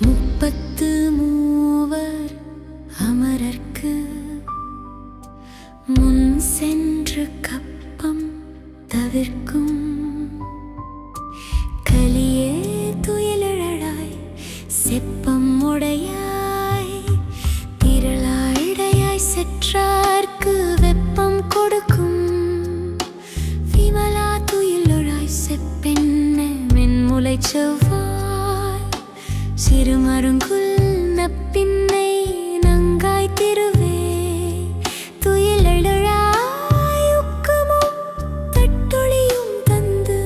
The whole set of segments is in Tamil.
முப்பத்து மூவர் அமரர்க்கு முன் சென்று கப்பம் தவிர்க்கும் கலி செவ்வாய் சிறுமருங்குல் நப்பின்னை நங்காய் திருவே. துயிலழழாய் உக்கமும் தட்டொழியும் தந்து.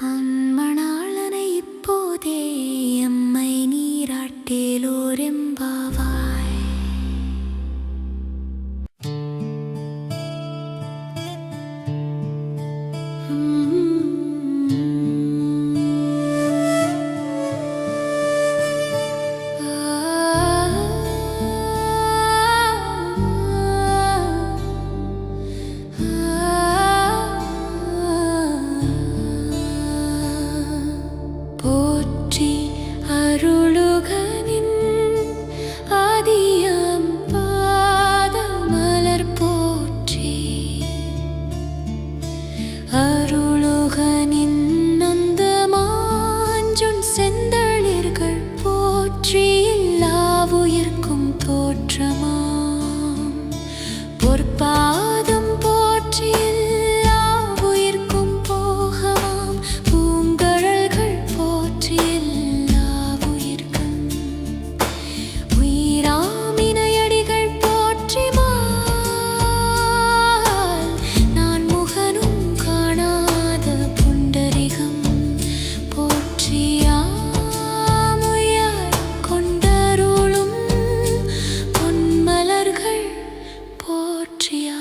அன்மணாளனை இப்போதே எம்மை நீராட்டேலோரெம்பாவாய். Mm-hmm. போற்றி அருளுகனின் ஆதியம் பாதமலர் போற்றி. அருளுகனின் அந்த மாஞ்சுன் செந்தளிர்கள் போற்றி எல்லா உயிர்க்கும் தோற்றமா noche